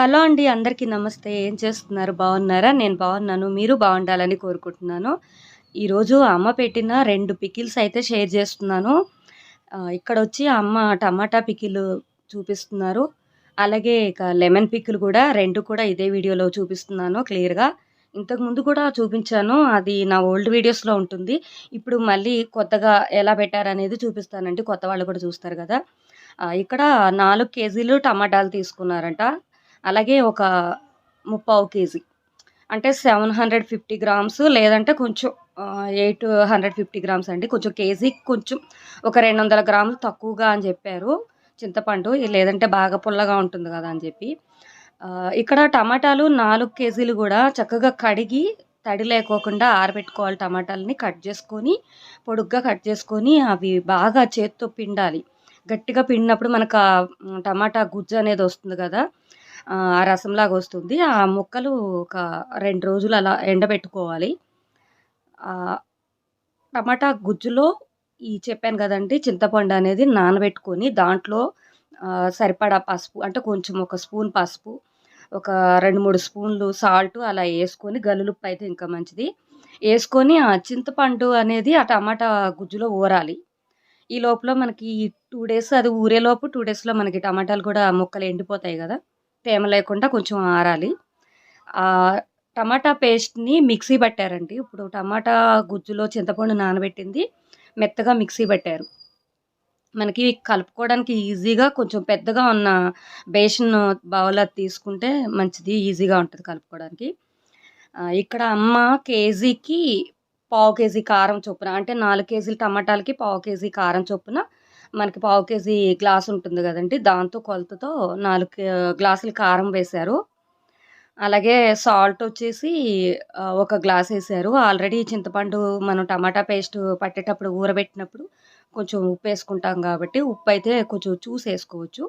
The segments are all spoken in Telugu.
హలో అండి అందరికీ నమస్తే. ఏం చేస్తున్నారు? బాగున్నారా? నేను బాగున్నాను. మీరు బాగుండాలని కోరుకుంటున్నాను. ఈరోజు అమ్మ పెట్టిన రెండు పికిల్స్ అయితే షేర్ చేస్తున్నాను. ఇక్కడ వచ్చి అమ్మ టమాటా పికిల్ చూపిస్తున్నారు. అలాగే ఇక లెమన్ పికిల్ కూడా రెండు కూడా ఇదే వీడియోలో చూపిస్తున్నాను క్లియర్గా. ఇంతకు ముందు కూడా చూపించాను. అది నా ఓల్డ్ వీడియోస్లో ఉంటుంది. ఇప్పుడు మళ్ళీ కొత్తగా ఎలా పెట్టారనేది చూపిస్తానండి. కొత్త వాళ్ళు కూడా చూస్తారు కదా. ఇక్కడ నాలుగు కేజీలు టమాటాలు తీసుకున్నారంట. అలాగే ఒక ముప్పావు కేజీ. అంటే సెవెన్ హండ్రెడ్ ఫిఫ్టీ గ్రామ్స్ లేదంటే కొంచెం ఎయిట్ హండ్రెడ్ ఫిఫ్టీ గ్రామ్స్ అండి. కొంచెం కేజీ కొంచెం ఒక రెండు వందల గ్రాములు తక్కువగా అని చెప్పారు చింతపండు. లేదంటే బాగా పుల్లగా ఉంటుంది కదా అని చెప్పి. ఇక్కడ టమాటాలు నాలుగు కేజీలు కూడా చక్కగా కడిగి తడి లేకోకుండా ఆరబెట్టుకోవాలి టమాటాలని కట్ చేసుకొని పొడుగ్గా కట్ చేసుకొని అవి బాగా చేత్తో పిండాలి. గట్టిగా పిండినప్పుడు మనకు టమాటా గుజ్జు అనేది వస్తుంది కదా ఆ రసంలాగా వస్తుంది. ఆ ముక్కలు ఒక రెండు రోజులు అలా ఎండబెట్టుకోవాలి. టమాటా గుజ్జులో ఈ చెప్పాను కదండి చింతపండు అనేది నానబెట్టుకొని దాంట్లో సరిపడా పసుపు అంటే కొంచెం ఒక స్పూన్ పసుపు ఒక రెండు మూడు స్పూన్లు సాల్ట్ అలా వేసుకొని గల్లులుప్పు అయితే ఇంకా మంచిది. వేసుకొని ఆ చింతపండు అనేది ఆ టమాటా గుజ్జులో ఊరాలి. ఈ లోపల మనకి టూ డేస్ అది ఊరేలోపు టూ డేస్లో మనకి టమాటాలు కూడా ముక్కలు ఎండిపోతాయి కదా. తేమ లేకుండా కొంచెం ఆరాలి. టమాటా పేస్ట్ని మిక్సీ పట్టారండి. ఇప్పుడు టమాటా గుజ్జులో చింతపండు నానబెట్టింది. మెత్తగా మిక్సీ పట్టారు. మనకి కలుపుకోవడానికి ఈజీగా కొంచెం పెద్దగా ఉన్న బేషన్ బౌల్ అది తీసుకుంటే మంచిది ఈజీగా ఉంటుంది కలుపుకోవడానికి. ఇక్కడ అమ్మ కేజీకి పావు కేజీ కారం చొప్పున అంటే నాలుగు కేజీల టమాటాలకి పావు కేజీ కారం చొప్పున మనకి పావు కేజీ గ్లాస్ ఉంటుంది కదండి. దాంతో కొలతతో నాలుగు గ్లాసులు కారం వేశారు. అలాగే సాల్ట్ వచ్చేసి ఒక గ్లాస్ వేసారు ఆల్రెడీ చింతపండు మనం టమాటా పేస్ట్ పట్టేటప్పుడు ఊరబెట్టినప్పుడు కొంచెం ఉప్పు వేసుకుంటాం కాబట్టి ఉప్పు అయితే కొంచెం చూసి వేసుకోవచ్చు.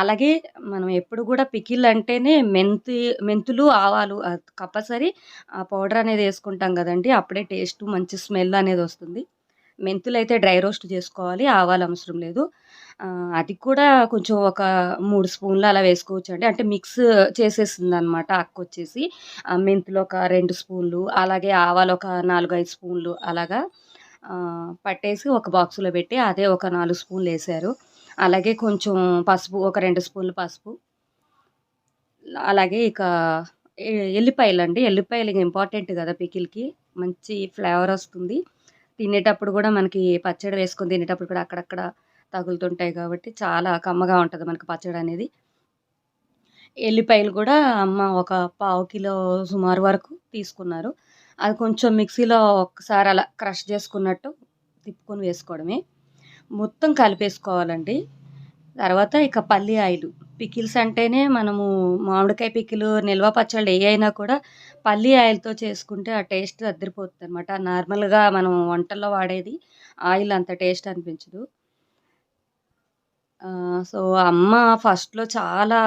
అలాగే మనం ఎప్పుడు కూడా పికిల్ అంటేనే మెంతి మెంతులు ఆవాలు కంపల్సరీ ఆ పౌడర్ అనేది వేసుకుంటాం కదండి. అప్పుడే టేస్ట్ మంచి స్మెల్ అనేది వస్తుంది. మెంతులు అయితే డ్రై రోస్ట్ చేసుకోవాలి ఆవాలు అవసరం లేదు. అది కూడా కొంచెం ఒక మూడు స్పూన్లు అలా వేసుకోవచ్చు అండి అంటే మిక్స్ చేసేసింది అనమాట అక్క వచ్చేసి మెంతులు ఒక రెండు స్పూన్లు అలాగే ఆవాలు ఒక నాలుగు ఐదు స్పూన్లు అలాగా పట్టేసి ఒక బాక్సులో పెట్టి అదే ఒక నాలుగు స్పూన్లు వేసారు. అలాగే కొంచెం పసుపు ఒక రెండు స్పూన్లు పసుపు. అలాగే ఇక ఎల్లిపాయలు అండి ఎల్లిపాయలు ఇంపార్టెంట్ కదా పికిల్కి. మంచి ఫ్లేవర్ వస్తుంది. తినేటప్పుడు కూడా మనకి పచ్చడి వేసుకొని తినేటప్పుడు కూడా అక్కడక్కడ తగులుతుంటాయి కాబట్టి చాలా కమ్మగా ఉంటుంది మనకి పచ్చడి అనేది. ఎల్లిపాయలు కూడా అమ్మ ఒక పావు కిలో సుమారు వరకు తీసుకున్నారు. అది కొంచెం మిక్సీలో ఒకసారి అలా క్రష్ చేసుకున్నట్టు తిప్పుకొని వేసుకోవడమే. మొత్తం కలిపేసుకోవాలండి. తర్వాత ఇక పల్లి ఆయిల్. పికిల్స్ అంటేనే మనము మామిడికాయ పికిలు నిల్వ పచ్చళ్ళు ఏ అయినా కూడా పల్లి ఆయిల్తో చేసుకుంటే ఆ టేస్ట్ అద్దరిపోతుంది అనమాట నార్మల్గా మనం వంటల్లో వాడేది ఆయిల్ అంత టేస్ట్ అనిపించదు. సో అమ్మ ఫస్ట్లో చాలా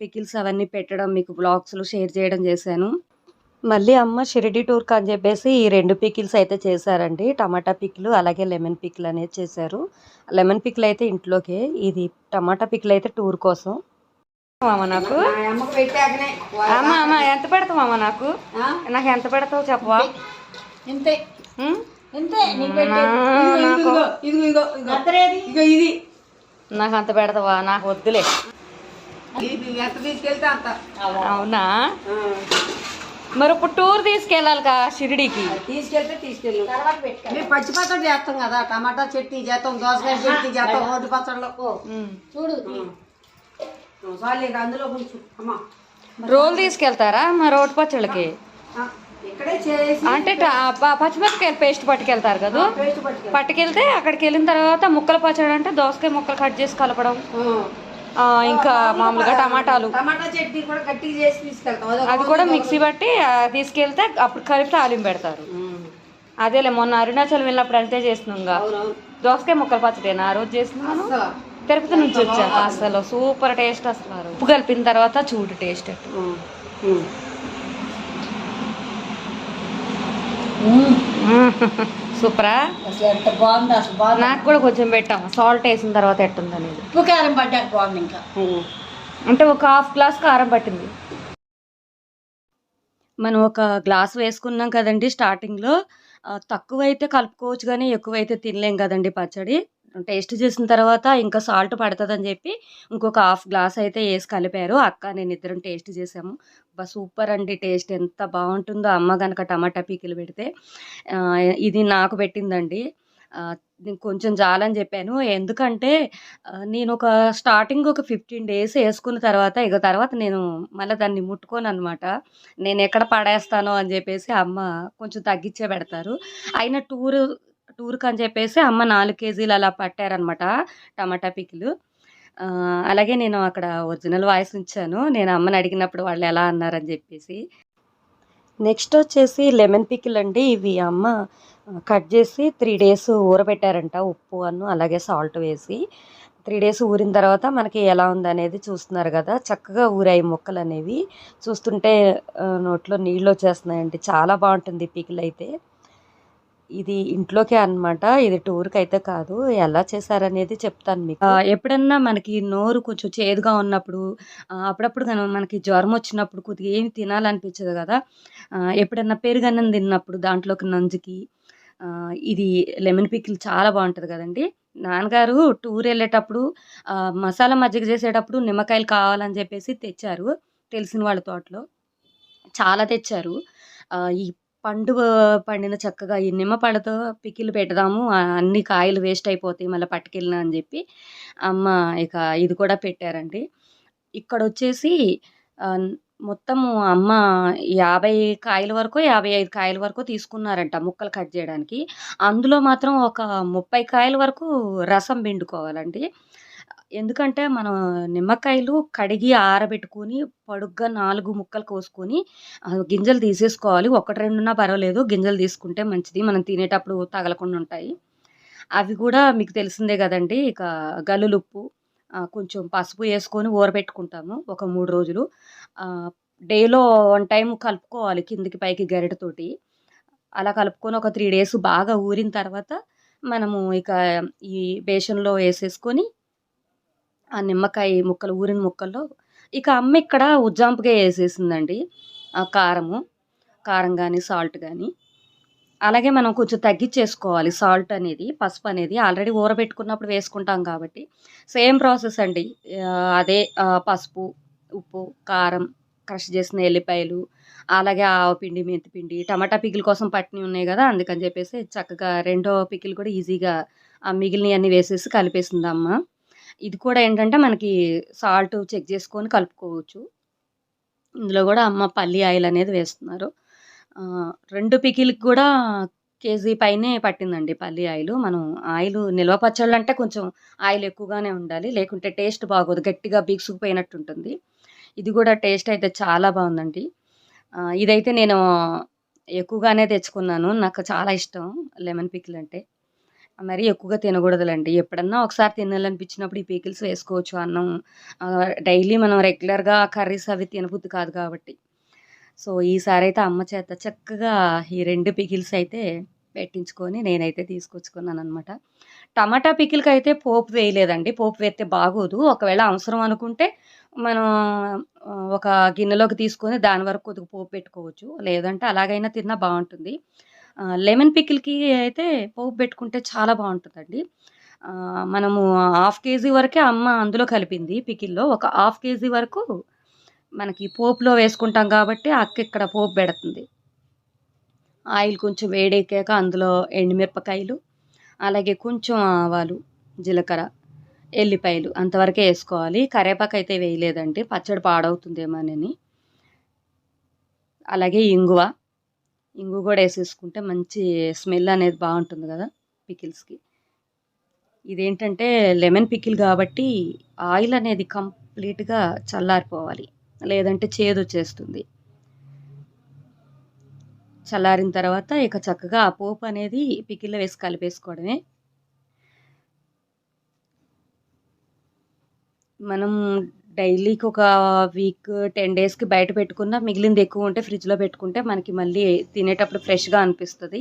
పికిల్స్ అవన్నీ పెట్టడం మీకు బ్లాగ్స్లో షేర్ చేయడం చేశాను. మళ్ళీ అమ్మ షిరిడి టూర్కి అని చెప్పేసి ఈ రెండు పికిల్స్ అయితే చేశారండి. టమాటా పికిల్ అలాగే లెమన్ పికిల్ అనేది చేశారు. లెమన్ పికిల్ అయితే ఇంట్లోకే. ఇది టమాటా పికిల్ అయితే టూర్ కోసం. అమ్మ నాకు. అమ్మకు పెట్టాకనే అమ్మ అమ్మ ఎంత పెడతావు అమ్మ నాకు? నాకు ఎంత పెడతావు చెప్పవా? ఇంతే. నీకు అంత పెడతావా? నాకు వద్దులే. ఇది ఎంత తీసుకెళ్తే అంత. అవునా? మరి ఇప్పుడు టూర్ తీసుకెళ్ళాలి కా షిరిడికి? తీసుకెళ్తే తీసుకెళ్ళు. మేము పచ్చి పచ్చడి చేస్తాం కదా టమాటా చట్నీ చేస్తాం దోసకాయ చట్నీ చేస్తాం రోడ్డు పచ్చడిలో ఉం. చూడు. అందులో కొంచెం అమ్మా. రోల్ తీసుకెళ్తారా మా రోడ్ పచ్చళ్ళకి? అంటే పచ్చిమిరపకాయలు పేస్ట్ పట్టుకెళ్తారు కదా? పట్టుకెళ్తే అక్కడికి వెళ్ళిన తర్వాత ముక్కలు పచ్చడి అంటే దోసకాయ ముక్కలు కట్ చేసి కలపడం. ఇంకా మామూలుగా టమాటాలు. టమాటా చట్నీ కూడా గట్టిగా చేసి తీసుకెళ్తాం. అది కూడా మిక్సీ పట్టి ఆ, తీసుకెళ్తే అప్పుడు కలిపి తాలింపు పెడతారు. అదేలే మొన్న అరుణాచల్ వెళ్ళినప్పుడు అంతే అవునవును. దోసకాయ ముక్కలు పచ్చడేనా? ఆ రోజు చేసినాను అసలు తిరుపతి నుంచి వచ్చా అసలు సూపర్ టేస్ట్ అసలు. ఉప్పు కలిపిన తర్వాత చూడు టేస్ట్. సూపరా? అసలు ఎంత బాగుంది అసలు బాగుంది. నాకు కూడా కొంచెం పెట్టాం సాల్ట్ వేసిన తర్వాత ఎట్టుందనేది ఉప్పు కారం పడ్డాక బాగుంది ఇంకా. అంటే ఒక హాఫ్ గ్లాస్ కారం పట్టింది. మనం ఒక గ్లాస్ వేసుకున్నాం కదండి స్టార్టింగ్లో తక్కువ అయితే కలుపుకోవచ్చు కానీ ఎక్కువైతే తినలేం కదండి పచ్చడి. టేస్ట్ చేసిన తర్వాత ఇంకా సాల్ట్ పడుతుందని చెప్పి ఇంకొక హాఫ్ గ్లాస్ అయితే వేసి కలిపారు. అక్క నేను ఇద్దరం టేస్ట్ చేసాము. బా సూపర్ అండి టేస్ట్. ఎంత బాగుంటుందో అమ్మ కనుక టమాటా పీకిలు పెడితే. ఇది నాకు పెట్టిందండి. నేను కొంచెం జాలని చెప్పాను. ఎందుకంటే నేను ఒక స్టార్టింగ్ ఒక ఫిఫ్టీన్ డేస్ వేసుకున్న తర్వాత ఇక తర్వాత నేను మళ్ళీ దాన్ని ముట్టుకోను అనమాట నేను ఎక్కడ పడేస్తానో అని చెప్పేసి అమ్మ కొంచెం తగ్గించే పెడతారు. అయినా టూర్ టూర్కి అని చెప్పేసి అమ్మ నాలుగు కేజీలు అలా పట్టారనమాట టమాటా పికిలు. అలాగే నేను అక్కడ ఒరిజినల్ వాయిస్ ఉంచాను. నేను అమ్మని అడిగినప్పుడు వాళ్ళు ఎలా అన్నారని చెప్పేసి. నెక్స్ట్ వచ్చేసి లెమన్ పికిల్ అండి. ఇవి అమ్మ కట్ చేసి త్రీ డేస్ ఊరబెట్టారంట ఉప్పు అన్ను అలాగే సాల్ట్ వేసి. త్రీ డేస్ ఊరిన తర్వాత మనకి ఎలా ఉందనేది చూస్తున్నారు కదా. చక్కగా ఊరాయి మొక్కలు అనేవి చూస్తుంటే నోట్లో నీళ్ళు వచ్చేస్తున్నాయండి. చాలా బాగుంటుంది పికిల్ అయితే. ఇది ఇంట్లోకే అన్నమాట. ఇది టూర్కి అయితే కాదు. ఎలా చేశారనేది చెప్తాను మీకు. ఎప్పుడన్నా మనకి నోరు కొంచెం చేదుగా ఉన్నప్పుడు అప్పుడప్పుడు మనకి జ్వరం వచ్చినప్పుడు కొద్దిగా ఏమి తినాలనిపించదు కదా. ఎప్పుడన్నా పెరుగన్నం తిన్నప్పుడు దాంట్లోకి నంజుకి ఇది లెమన్ పికిల్ చాలా బాగుంటుంది కదండి. నాన్నగారు టూర్ వెళ్ళేటప్పుడు మసాలా మజ్జిగ చేసేటప్పుడు నిమ్మకాయలు కావాలని చెప్పేసి తెచ్చారు. తెలిసిన వాళ్ళ తోటలో. చాలా తెచ్చారు. ఈ పండు పండిన చక్కగా ఈ నిమ్మ పళ్ళతో పికిల్ పెడదాము అన్ని కాయలు వేస్ట్ అయిపోతాయి మళ్ళీ పట్టుకెళ్ళిన అని చెప్పి అమ్మ ఇక ఇది కూడా పెట్టారండి. ఇక్కడ వచ్చేసి మొత్తము అమ్మ యాభై కాయల వరకు యాభై ఐదు కాయల వరకు తీసుకున్నారంట ముక్కలు కట్ చేయడానికి. అందులో మాత్రం ఒక ముప్పై కాయల వరకు రసం పిండుకోవాలండి. ఎందుకంటే మనం నిమ్మకాయలు కడిగి ఆరబెట్టుకొని పొడుగ్గా నాలుగు ముక్కలు కోసుకొని గింజలు తీసేసుకోవాలి. ఒకటి రెండున్నా పర్వాలేదు. గింజలు తీసుకుంటే మంచిది. మనం తినేటప్పుడు తగలకుండా ఉంటాయి. అవి కూడా మీకు తెలిసిందే కదండి. ఇక గల్లులుప్పు కొంచెం పసుపు వేసుకొని ఊరబెట్టుకుంటాము ఒక మూడు రోజులు. డేలో వన్ టైం కలుపుకోవాలి కిందికి పైకి గరిటతోటి అలా కలుపుకొని ఒక త్రీ డేస్ బాగా ఊరిన తర్వాత మనము ఇక ఈ బేషన్లో వేసేసుకొని ఆ నిమ్మకాయ ముక్కలు ఊరిన ముక్కల్లో. ఇక అమ్మ ఇక్కడ ఉజ్జాంపుగా వేసేసిందండి ఆ కారము. కారం కానీ సాల్ట్ కానీ అలాగే మనం కొంచెం తగ్గించేసుకోవాలి సాల్ట్ అనేది పసుపు అనేది ఆల్రెడీ ఊరబెట్టుకున్నప్పుడు వేసుకుంటాం కాబట్టి. సేమ్ ప్రాసెస్ అండి. అదే పసుపు ఉప్పు కారం క్రష్ చేసిన ఎల్లిపాయలు అలాగే ఆవపిండి మెంతిపిండి టమాటా పికిల్ కోసం పట్ని ఉన్నాయి కదా అందుకని చెప్పేసి చక్కగా రెండో పికిల్ కూడా ఈజీగా ఆ మిగిలినవి అన్నీ వేసేసి కలిపేసింది అమ్మ. ఇది కూడా ఏంటంటే మనకి సాల్ట్ చెక్ చేసుకొని కలుపుకోవచ్చు. ఇందులో కూడా అమ్మ పల్లి ఆయిల్ అనేది వేస్తున్నారు. రెండు పికిల్కి కూడా కేజీ పైనే పట్టిందండి పల్లి ఆయిల్. మనం ఆయిల్ నిల్వ పచ్చళ్ళు అంటే కొంచెం ఆయిల్ ఎక్కువగానే ఉండాలి. లేకుంటే టేస్ట్ బాగోదు. గట్టిగా బిగుసుకుపోయినట్టు ఉంటుంది ఇది కూడా టేస్ట్ అయితే చాలా బాగుందండి. ఇదైతే నేను ఎక్కువగానే తెచ్చుకున్నాను. నాకు చాలా ఇష్టం లెమన్ పికిల్ అంటే. మరీ ఎక్కువగా తినకూడదులండి. ఎప్పుడన్నా ఒకసారి తినాలనిపించినప్పుడు ఈ పికిల్స్ వేసుకోవచ్చు అన్నం. డైలీ మనం రెగ్యులర్గా కర్రీస్ అవి తినబుద్ది కాదు కాబట్టి. సో ఈసారి అయితే అమ్మ చేత చక్కగా ఈ రెండు పికిల్స్ అయితే పెట్టించుకొని నేనైతే తీసుకొచ్చుకున్నాను అనమాట టమాటా పికిల్కి అయితే పోపు వేయలేదండి. పోపు వేస్తే బాగోదు. ఒకవేళ అవసరం అనుకుంటే మనం ఒక గిన్నెలోకి తీసుకొని దాని వరకు కొద్దిగా పోపు పెట్టుకోవచ్చు. లేదంటే అలాగైనా తిన్నా బాగుంటుంది. లెమన్ పికిల్కి అయితే పోపు పెట్టుకుంటే చాలా బాగుంటుందండి. మనము హాఫ్ కేజీ వరకే అమ్మ అందులో కలిపింది పికిల్లో. ఒక హాఫ్ కేజీ వరకు మనకి పోపులో వేసుకుంటాం కాబట్టి అక్క ఇక్కడ పోపు పెడుతుంది. ఆయిల్ కొంచెం వేడెక్కాక అందులో ఎండుమిరపకాయలు అలాగే కొంచెం ఆవాలు జీలకర్ర ఎల్లిపాయలు అంతవరకే వేసుకోవాలి. కరివేపాకు అయితే వేయలేదండి. పచ్చడి పాడవుతుందేమోనని. అలాగే ఇంగువ. ఇంగు కూడా వేసేసుకుంటే మంచి స్మెల్ అనేది బాగుంటుంది కదా పికిల్స్కి. ఇదేంటంటే లెమన్ పికిల్ కాబట్టి ఆయిల్ అనేది కంప్లీట్గా చల్లారిపోవాలి. లేదంటే చేదు వచ్చేస్తుంది. చల్లారిన తర్వాత ఇక చక్కగా ఆ పోపు అనేది పికిల్లో వేసి కలిపేసుకోవడమే. మనం డైలీకి ఒక వీక్ టెన్ డేస్కి బయట పెట్టుకున్న మిగిలింది ఎక్కువ ఉంటే ఫ్రిడ్జ్లో పెట్టుకుంటే మనకి మళ్ళీ తినేటప్పుడు ఫ్రెష్గా అనిపిస్తుంది.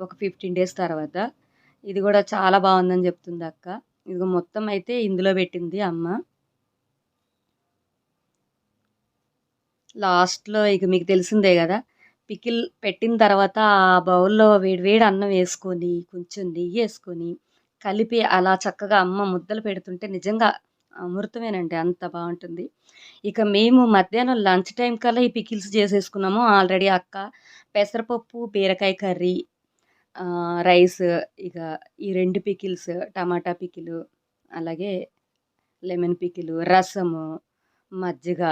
ఒక ఫిఫ్టీన్ డేస్ తర్వాత. ఇది కూడా చాలా బాగుందని చెప్తుంది అక్క. ఇది మొత్తం అయితే ఇందులో పెట్టింది అమ్మ. లాస్ట్‌లో ఇక మీకు తెలిసిందే కదా. పికిల్ పెట్టిన తర్వాత ఆ బౌల్‌లో వేడి వేడి అన్నం వేసుకొని, కొంచెం నెయ్యేసుకొని, కలిపి అలా చక్కగా అమ్మ ముద్దలు పెడుతుంటే నిజంగా అమృతమేనండి. అంత బాగుంటుంది ఇక మేము మధ్యాహ్నం లంచ్ టైం కల్లా ఈ పికిల్స్ చేసేసుకున్నాము. ఆల్రెడీ అక్క పెసరపప్పు, బీరకాయ కర్రీ, రైస్ ఇక ఈ రెండు పికిల్స్ టమాటా పికిలు, అలాగే లెమన్ పికిలు, రసము, మజ్జిగ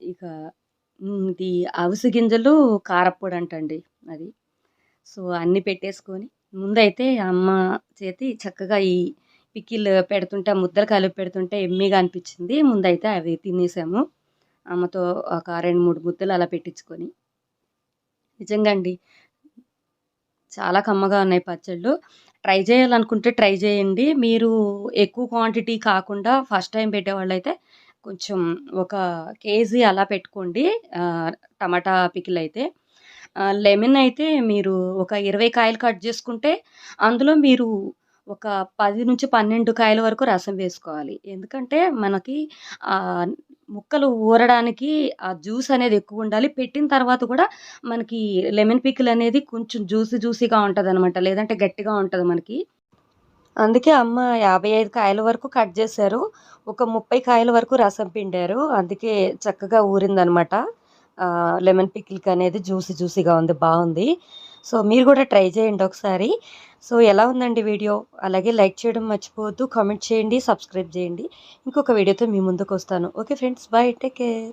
ఇక ఇది అవిసి గింజలు కారప్పొడంటండి అది. సో, అన్నీ పెట్టేసుకొని ముందైతే అమ్మ చేతి చక్కగా ఈ పికిల్ పెడుతుంటే, ఆ ముద్దలు కలిపి పెడుతుంటే ఎమ్మిగా అనిపించింది ముందైతే అవి తినేసాము. అమ్మతో ఒక 2, 3 ముద్దలు అలా పెట్టించుకొని. నిజంగా అండి. చాలా కమ్మగా ఉన్నాయి పచ్చళ్ళు. ట్రై చేయాలనుకుంటే ట్రై చేయండి. మీరు ఎక్కువ క్వాంటిటీ కాకుండా ఫస్ట్ టైం పెట్టేవాళ్ళు అయితే కొంచెం ఒక కేజీ అలా పెట్టుకోండి. టమాటా పికిల్ అయితే. లెమన్ అయితే మీరు ఒక 20 కాయలు కట్ చేసుకుంటే, అందులో మీరు ఒక 10-12 కాయల వరకు రసం వేసుకోవాలి. ఎందుకంటే మనకి ముక్కలు ఊరడానికి ఆ జ్యూస్ అనేది ఎక్కువ ఉండాలి పెట్టిన తర్వాత కూడా మనకి లెమన్ పికిల్ అనేది కొంచెం జ్యూసీ జ్యూసీగా ఉంటుంది అనమాట లేదంటే గట్టిగా ఉంటుంది మనకి. అందుకే అమ్మ 55 కాయల వరకు కట్ చేశారు. ఒక 30 కాయల వరకు రసం పిండారు. అందుకే చక్కగా ఊరిందనమాట. లెమన్ పికిల్కి అనేది జ్యూసీ జ్యూసీగా ఉంది. బాగుంది సో, మీరు కూడా ట్రై చేయండి ఒకసారి. సో, ఎలా ఉందండి వీడియో? అలాగే లైక్ చేయడం మర్చిపోవద్దు. కామెంట్ చేయండి. సబ్స్క్రైబ్ చేయండి. ఇంకొక వీడియోతో మీ ముందుకొస్తాను. Okay friends. Bye. Take care.